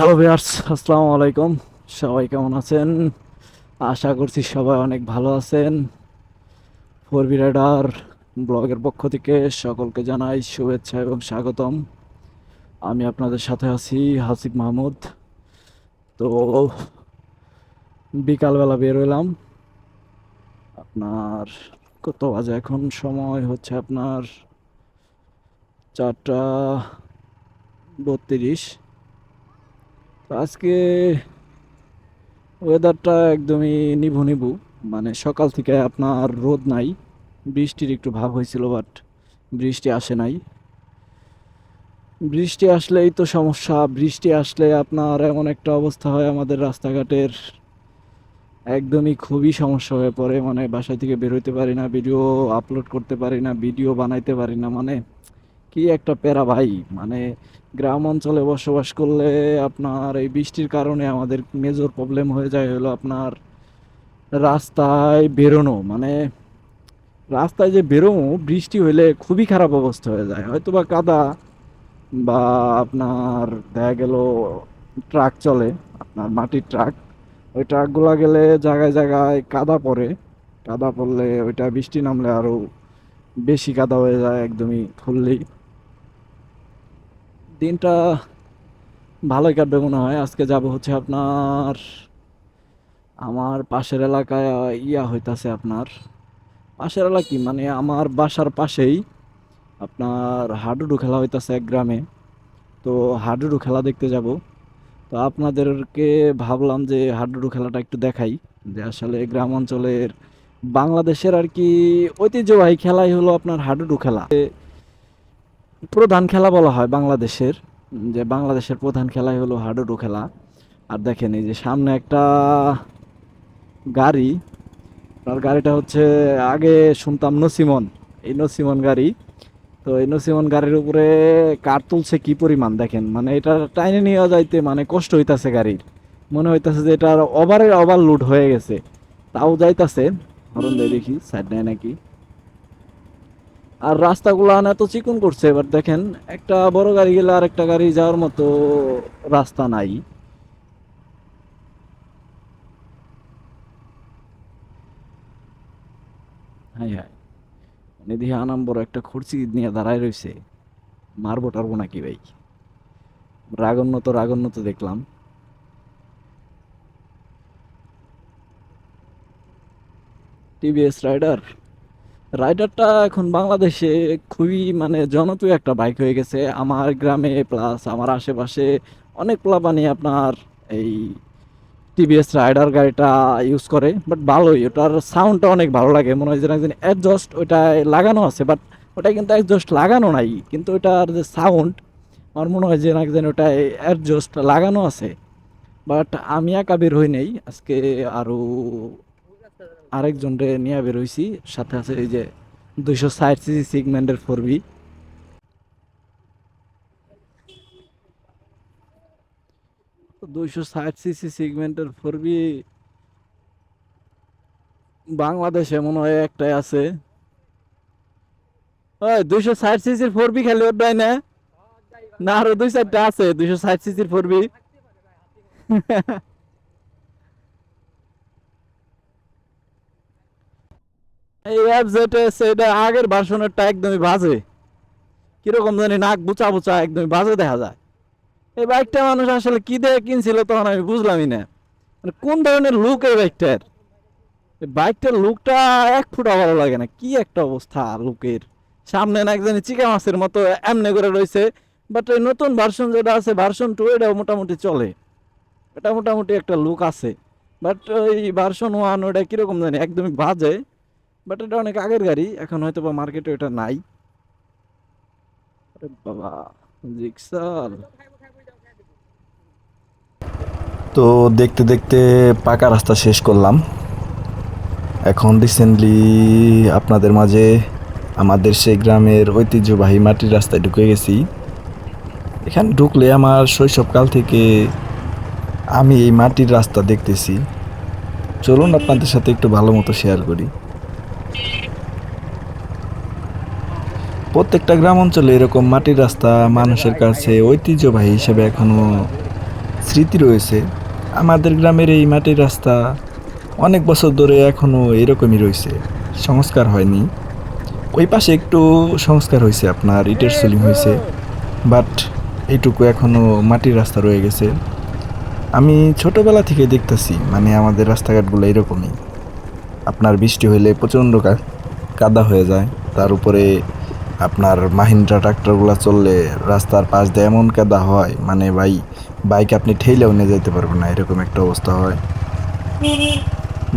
Hello viewers আসসালামু আলাইকুম সবাই কেমন আছেন? আশা করছি সবাই অনেক ভালো আছেন। ফোর রাইডার ব্লগের পক্ষ থেকে সকলকে জানাই শুভেচ্ছা এবং স্বাগতম। আমি আপনাদের সাথে আছি হাসিব মাহমুদ। তো বিকালবেলা বের হলাম আপনার কত বাজে এখন? সময় হচ্ছে আপনার চারটা বত্রিশ। আজকে ওয়েদারটা একদমই নিভু নিভু। মানে সকাল থেকে আপনার রোদ নাই, বৃষ্টির একটু ভাব হয়েছিল বাট বৃষ্টি আসে নাই। বৃষ্টি আসলেই তো সমস্যা, বৃষ্টি আসলে আপনার এমন একটা অবস্থা হয়, আমাদের রাস্তাঘাটের একদমই খুবই সমস্যা হয়ে পড়ে। মানে বাসা থেকে বেরোতে পারি না ভিডিও আপলোড করতে পারি না ভিডিও বানাইতে পারি না মানে কি একটা প্যারা ভাই? মানে গ্রাম অঞ্চলে বসবাস করলে আপনার এই বৃষ্টির কারণে আমাদের মেজর প্রবলেম হয়ে যায় হলো আপনার রাস্তায় বেরোনো। মানে রাস্তায় যে বেরোনো, বৃষ্টি হলে খুবই খারাপ অবস্থা হয়ে যায়। হয়তো বা কাদা বা আপনার দেখা গেল ট্রাক চলে, আপনার মাটির ট্রাক। ওই ট্রাকগুলো গেলে জায়গায় জায়গায় কাদা পড়ে। কাদা পড়লে ওইটা বৃষ্টি নামলে আরও বেশি কাদা হয়ে যায় একদমই ফুললেই দিনটা ভালোই কাটবে মনে হয়। আজকে যাব হচ্ছে আপনার, আমার পাশের এলাকায় ইয়া হইতাছে আপনার, পাশের এলাকা কি? মানে আমার বাসার পাশেই আপনার হাডুডু খেলা হইতাছে এক গ্রামে। তো হাডুডু খেলা দেখতে যাব। তো আপনাদেরকে ভাবলাম যে হাডুডু খেলাটা একটু দেখাই, যে আসলে গ্রাম অঞ্চলের বাংলাদেশের আর কি ঐতিহ্যবাহী খেলাই হলো আপনার হাডুডু খেলা। প্রধান খেলা বলা হয় বাংলাদেশের, যে বাংলাদেশের প্রধান খেলাই হলো হাডুডু খেলা। আর দেখেন এই যে সামনে একটা গাড়ি আর গাড়িটা হচ্ছে আগে শুনতাম নসিমন, এই নসিমন গাড়ি। তো এই নসিমন গাড়ির উপরে কার তুলছে কি পরিমাণ দেখেন মানে এটা টাইনে নিয়ে যাইতে মানে কষ্ট হইতাছে গাড়ির। মনে হইতাছে যে এটা ওভারের ওভারলোড হয়ে গেছে। তাও যাইতাছে হরন দেখি সাইড নেয় নাকি? আর রাস্তাগুলো এত চিকন করছে, এবার দেখেন, একটা বড় গাড়ি গেলে আর একটা গাড়ি যাওয়ার মতো রাস্তা নাই। হাই হাই নিধি আনাম বড় একটা খুরচি নিয়ে দাঁড়ায় রয়েছে মারবো টারবো নাকি ভাই? রাগন্য তো রাগন্য তো দেখলাম। TVS rider? রাইডারটা এখন বাংলাদেশে খুবই মানে জনপ্রিয় একটা বাইক হয়ে গেছে। আমার গ্রামে প্লাস আমার আশেপাশে অনেক প্লাবানি আপনার এই টিভিএস রাইডার গাড়িটা ইউজ করে বাট ভালোই। ওটার সাউন্ডটা অনেক ভালো লাগে। মনে হয় যে একজন অ্যাডজাস্ট ওটায় লাগানো আছে বাট ওটা কিন্তু অ্যাডজাস্ট লাগানো নাই। কিন্তু ওটার যে সাউন্ড আমার মনে হয় যে না যেন ওটায় অ্যাডজাস্ট লাগানো আছে। বাট আমি একা বের হই নেই। আজকে আরও আরেকজনরে নিয়ে বের হইছি সাথে আছে এই যে দুইশো ষাট সিসি সিগমেন্টের ফোর বি। দুইশো ষাট সিসি সিগমেন্টের ফোর বি বাংলাদেশে মনে হয় একটাই আছে। ওই দুইশো ষাট সিসির ফোর বি খেলে ওটাই না? না, আরও দুই চারটা আছে, দুইশো ষাট সিসির ফোর বি। এই অ্যাপ যেটা এটা আগের ভার্সনেরটা একদমই বাজে। কীরকম জানি নাক বুচা বুচা একদমই বাজে দেখা যায়। এই বাইকটা মানুষ আসলে কি দিয়ে কিনছিল তখন আমি বুঝলামই না। মানে কোন ধরনের লুক এই বাইকটার এই বাইকটার লুকটা এক ফুটা ভালো লাগে না। কি একটা অবস্থা লুকের সামনে না একজনই চিকা মাছের মতো এমনি করে রয়েছে। বাট এই নতুন ভার্সন যেটা আছে ভার্সন টু এটাও মোটামুটি চলে। এটা মোটামুটি একটা লুক আছে। বাট ওই ভার্সন ওয়ান ওটা কীরকম জানি একদমই বাজে। বাট এটা অনেক আগের গাড়ি, এখন হয়তো বা মার্কেটে এটা নাই। বাবা তো দেখতে দেখতে পাকা রাস্তা শেষ করলাম। এখন রিসেন্টলি আপনাদের মাঝে আমাদের সেই গ্রামের ঐতিহ্যবাহী মাটির রাস্তায় ঢুকে গেছি। এখানে ঢুকলে আমার শৈশবকাল থেকে আমি এই মাটির রাস্তা দেখতেছি। চলুন আপনাদের সাথে একটু ভালো মতো শেয়ার করি। প্রত্যেকটা গ্রাম অঞ্চলে এরকম মাটির রাস্তা মানুষের কাছে ঐতিহ্যবাহী হিসেবে এখনও স্মৃতি রয়েছে। আমাদের গ্রামের এই মাটির রাস্তা অনেক বছর ধরে এখনও এরকমই রয়েছে। সংস্কার হয়নি। ওই পাশে একটু সংস্কার হয়েছে আপনার, ইটের সোলিং হয়েছে। বাট এইটুকু এখনও মাটির রাস্তা রয়ে গেছে। আমি ছোটবেলা থেকে দেখতেছি মানে আমাদের রাস্তাঘাটগুলো এরকমই। আপনার বৃষ্টি হলে প্রচণ্ড কাদা হয়ে যায়। তার উপরে আপনার মাহিন্দ্রা ট্রাক্টরগুলো চললে রাস্তার পাশ দিয়ে এমন কাদা হয় মানে ভাই বাইক আপনি ঠেলেও নিয়ে যেতে পারবেন না এরকম একটা অবস্থা হয়।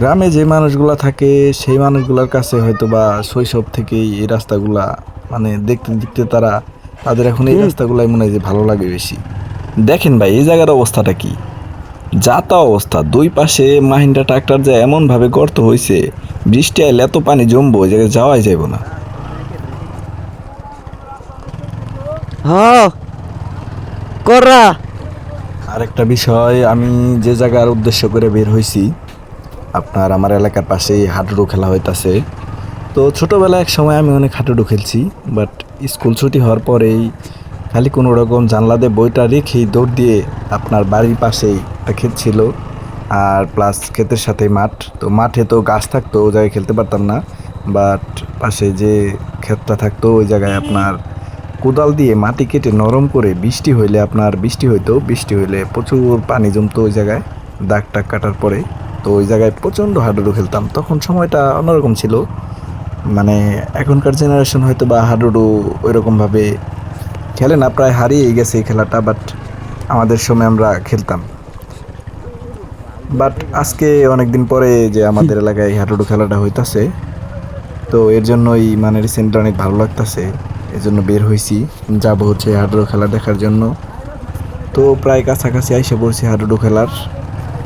গ্রামে যে মানুষগুলা থাকে সেই মানুষগুলোর কাছে হয়তো বা শৈশব থেকেই এই রাস্তাগুলা মানে দেখতে দেখতে তারা তাদের এখন এই রাস্তাগুলাই মনে হয় যে ভালো লাগে বেশি। দেখেন ভাই এই জায়গার অবস্থাটা কি? যা তা অবস্থা। দুই পাশে মাহিন্দ্রা ট্রাক্টর যে এমনভাবে গর্ত হয়েছে বৃষ্টি আইলে এত পানি জমবো ওই জায়গায় যাওয়াই যাইব না। হ্যাঁ কররা। আরেকটা বিষয় আমি যে জায়গার উদ্দেশ্য করে বের হয়েছি আপনার আমার এলাকার পাশেই হাডুডু খেলা হইতাছে। তো ছোটোবেলায় এক সময় আমি অনেক হাডুডু খেলছি বাট স্কুল ছুটি হওয়ার পরেই খালি কোনো রকম জানলা দিয়ে বইটা রেখেই দৌড় দিয়ে আপনার বাড়ির পাশেই ক্ষেত ছিল। আর প্লাস ক্ষেতের সাথে মাঠ। তো মাঠে তো গাছ থাকতো, ওই জায়গায় খেলতে পারতাম না। বাট পাশে যে ক্ষেতটা থাকতো, ওই জায়গায় আপনার কোদাল দিয়ে মাটি কেটে নরম করে বৃষ্টি হইলে আপনার বৃষ্টি হইতো, বৃষ্টি হইলে প্রচুর পানি জমতো ওই জায়গায় দাগ টাক কাটার পরে। তো ওই জায়গায় প্রচণ্ড হাডুডু খেলতাম। তখন সময়টা অন্যরকম ছিল। মানে এখনকার জেনারেশন হয়তো বা হাডুডু ওইরকমভাবে খেলে না, প্রায় হারিয়েই গেছে এই খেলাটা বাট আমাদের সময় আমরা খেলতাম। বাট আজকে অনেক দিন পরে যে আমাদের এলাকায় এই হাডুডু খেলাটা হইতাছে, তো এর জন্যই মানে রিসেন্টলি অনেক ভালো লাগতেছে, এর জন্য বের হয়েছি যাব হচ্ছে হাডুডু খেলা দেখার জন্য। তো প্রায় কাছাকাছি আইসে পড়ছি হাডুডু খেলার,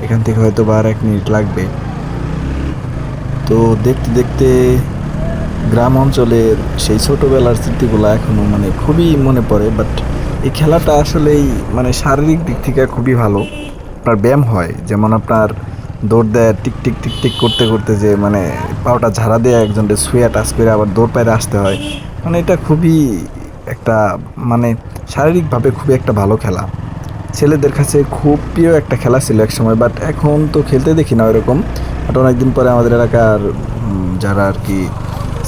এখান থেকে হয়তো বা আর এক মিনিট লাগবে। তো দেখতে দেখতে গ্রাম অঞ্চলের সেই ছোটোবেলার স্মৃতিগুলো এখনও মানে খুবই মনে পড়ে বাট এই খেলাটা আসলেই মানে শারীরিক দিক থেকে খুবই ভালো। আপনার ব্যায়াম হয়, যেমন আপনার দৌড় দেয়, টিক টিক টিক টিক করতে করতে যে মানে পাওটা ঝাড়া দিয়ে একজনকে শুয়ে, টাচ করে আবার দৌড় পায়ে আসতে হয় মানে এটা খুবই একটা মানে শারীরিকভাবে খুবই একটা ভালো খেলা। ছেলেদের কাছে খুব প্রিয় একটা খেলা ছিল এক সময় বাট এখন তো খেলতে দেখি না ওইরকম বাট অনেকদিন পরে আমাদের এলাকার যারা আর কি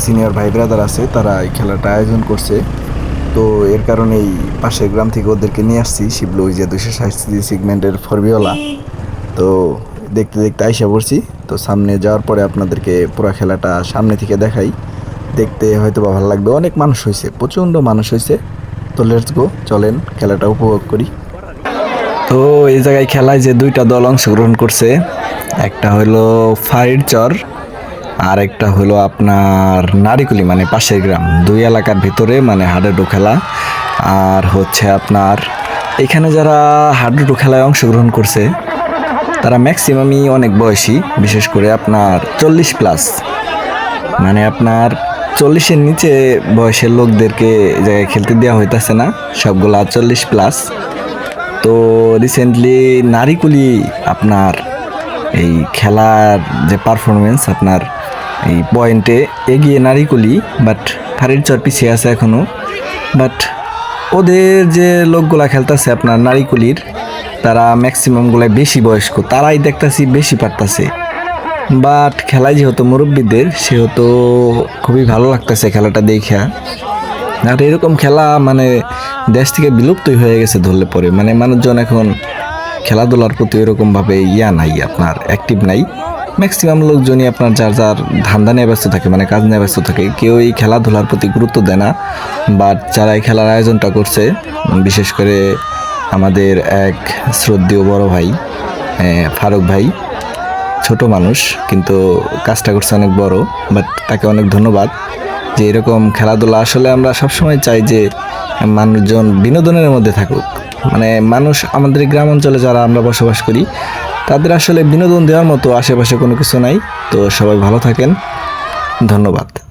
সিনিয়র ভাই ব্রাদার আছে, তারা এই খেলাটা আয়োজন করছে। তো এর কারণেই পাশের গ্রাম থেকে ওদেরকে নিয়ে আসছি, শিবলো যে দুশো ষাট সিগমেন্টের ফরবিওলা তো দেখতে দেখতে আইসা পড়ছি, তো সামনে যাওয়ার পরে আপনাদেরকে পুরো খেলাটা সামনে থেকে দেখাই। দেখতে হয়তো বা ভালো লাগবে, অনেক মানুষ হয়েছে, প্রচণ্ড মানুষ হয়েছে। তো লেটস গো চলেন, খেলাটা উপভোগ করি। তো এই জায়গায় খেলায় যে দুইটা দল অংশগ্রহণ করছে, একটা হলো ফারির চর আর একটা হলো আপনার নারিকুলি মানে পাশের গ্রাম। দুই এলাকার ভিতরে মানে হাডুডু খেলা। আর হচ্ছে আপনার, এখানে যারা হাডুডু খেলায় অংশগ্রহণ করছে, তারা ম্যাক্সিমামই অনেক বয়সী। বিশেষ করে আপনার চল্লিশ প্লাস মানে আপনার চল্লিশের নিচে বয়সের লোকদেরকে জায়গায় খেলতে দেওয়া হইতাছে না। সবগুলা চল্লিশ প্লাস তো রিসেন্টলি নারিকুলি আপনার এই খেলার যে পারফরমেন্স আপনার এই পয়েন্টে এগিয়ে নারিকুলি বাট ফারির চর পিছিয়ে আছে এখনও বাট ওদের যে লোকগুলা খেলতেছে আপনার নারিকুলির তারা ম্যাক্সিমামগুলাই বেশি বয়স্ক, তারাই দেখতাছি বেশি পারতাছে। বাট খেলায় যেহেতু মুরব্বীদের, সেহেতু খুবই ভালো লাগতেছে খেলাটা দেখা আর এরকম খেলা মানে দেশ থেকে বিলুপ্তই হয়ে গেছে ধরলে পরে। মানে মানুষজন এখন খেলাধুলার প্রতি এরকমভাবে ইয়া নাই, আপনার অ্যাক্টিভ নাই। ম্যাক্সিমাম লোকজনই আপনার যার যার ধান্দা নিয়ে ব্যস্ত থাকে মানে কাজ নিয়ে ব্যস্ত থাকে, কেউ এই খেলাধুলার প্রতি গুরুত্ব দেয় না বাট যারা এই খেলার আয়োজনটা করছে, বিশেষ করে আমাদের এক শ্রদ্ধেয় বড় ভাই ফারুক ভাই, ছোট মানুষ, কিন্তু কাজটা করছে অনেক বড় বাট তাকে অনেক ধন্যবাদ যে এরকম খেলাধুলা আসলে আমরা সবসময় চাই যে মানুষজন বিনোদনের মধ্যে থাকুক। মানে মানুষ আমাদের গ্রাম অঞ্চলে যারা আমরা বসবাস করি তাদের আসলে বিনোদন দেওয়ার মতো আশেপাশে কোনো কিছু নাই। তো সবাই ভালো থাকেন। ধন্যবাদ।